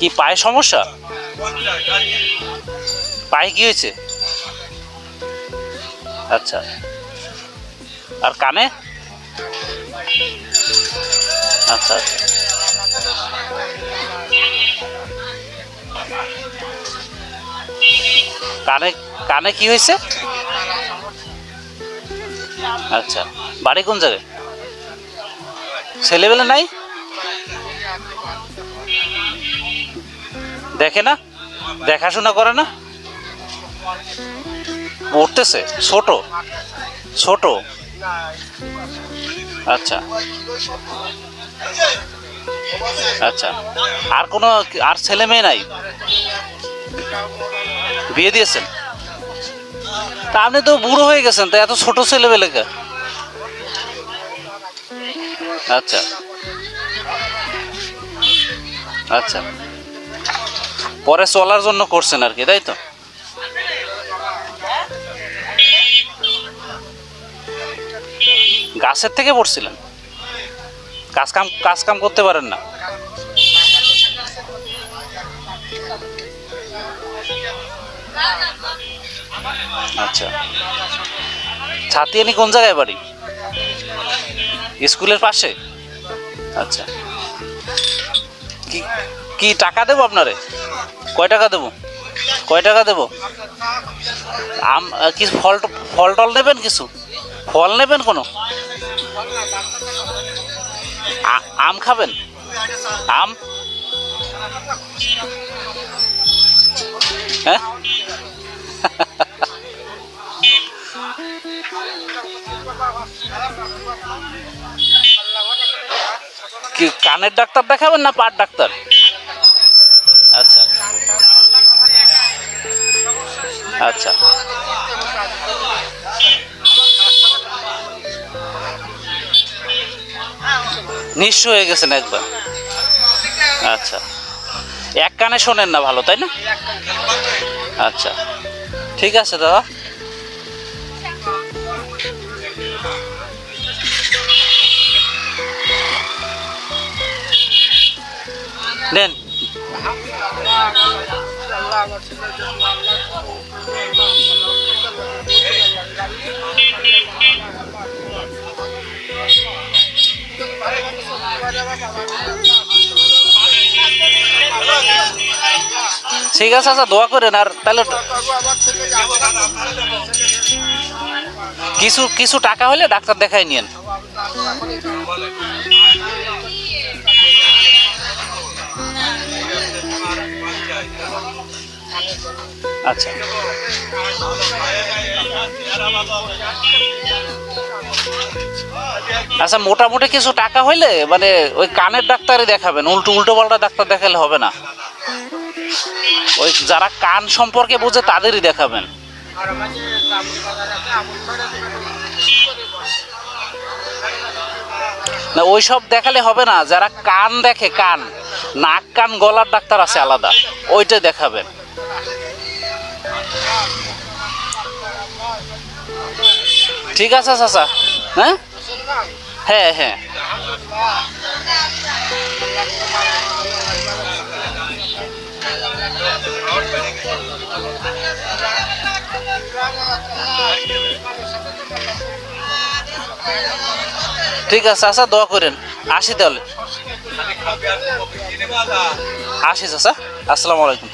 কি পায়ে সমস্যা? পায়ে কি হয়েছে? আচ্ছা। আর কানে? আচ্ছা আচ্ছা। কানে কানে কি হয়েছে? আচ্ছা বাড়ি কোন জায়গায়? ছেলেবেলে নাই? দেখে না? দেখাশোনা করে না? পড়তেছে ছোট ছোট। আচ্ছা। আচ্ছা। আর কোনো আর ছেলে মেয়ে নাই? বিয়ে দিয়েছেন? তা আপনি তো বুড়ো হয়ে গেছেন, তা এত ছোট ছেলে বেলেকে আচ্ছা। আচ্ছা। পরে চলার জন্য করছেন আর কি, তাই তো? গাছের থেকে পড়ছিলেন? কাজ কাম কাজ কাম করতে পারেন না? আচ্ছা। ছাতিয়ানি কোন জায়গায় বাড়ি? স্কুলের পাশে? আচ্ছা। কি কি টাকা দেবো আপনারে? কয় টাকা দেবো? কয় টাকা দেবো? আম কিছু ফল ফল টল নেবেন কিছু? ফল নেবেন কোনো? আম খাবেন? আম? হ্যাঁ? কি, কানের ডাক্তার দেখাবেন না পাট ডাক্তার? আচ্ছা। আচ্ছা। নিঃস্ব হয়ে গেছেন একবার। আচ্ছা। এক কানে শোনেন না ভালো, তাই না? আচ্ছা। ঠিক আছে দাদা। নেন ঠিক আছে আচ্ছা দোয়া করেন, আর তাহলে কিছু কিছু টাকা হলে ডাক্তার দেখাই নিয়েন। আচ্ছা। আচ্ছা মোটামুটি কিছু টাকা হইলে মানে ওই কানের ডাক্তারই দেখাবেন, উল্টো উল্টো পাল্টা ডাক্তার দেখালে হবে না। ওই যারা কান সম্পর্কে বোঝে তাদেরই দেখাবেন। না, ওই সব দেখালে হবে না, যারা কান দেখে, কান, নাক, কান, গলার ডাক্তার আছে আলাদা ওইটাই দেখাবেন। ঠিক আছে, চাচা। হ্যাঁ? হ্যাঁ হ্যাঁ। ঠিক আছে, চাচা, দোয়া করেন। আসি তাহলে। আসি, চাচা। আসসালামু আলাইকুম।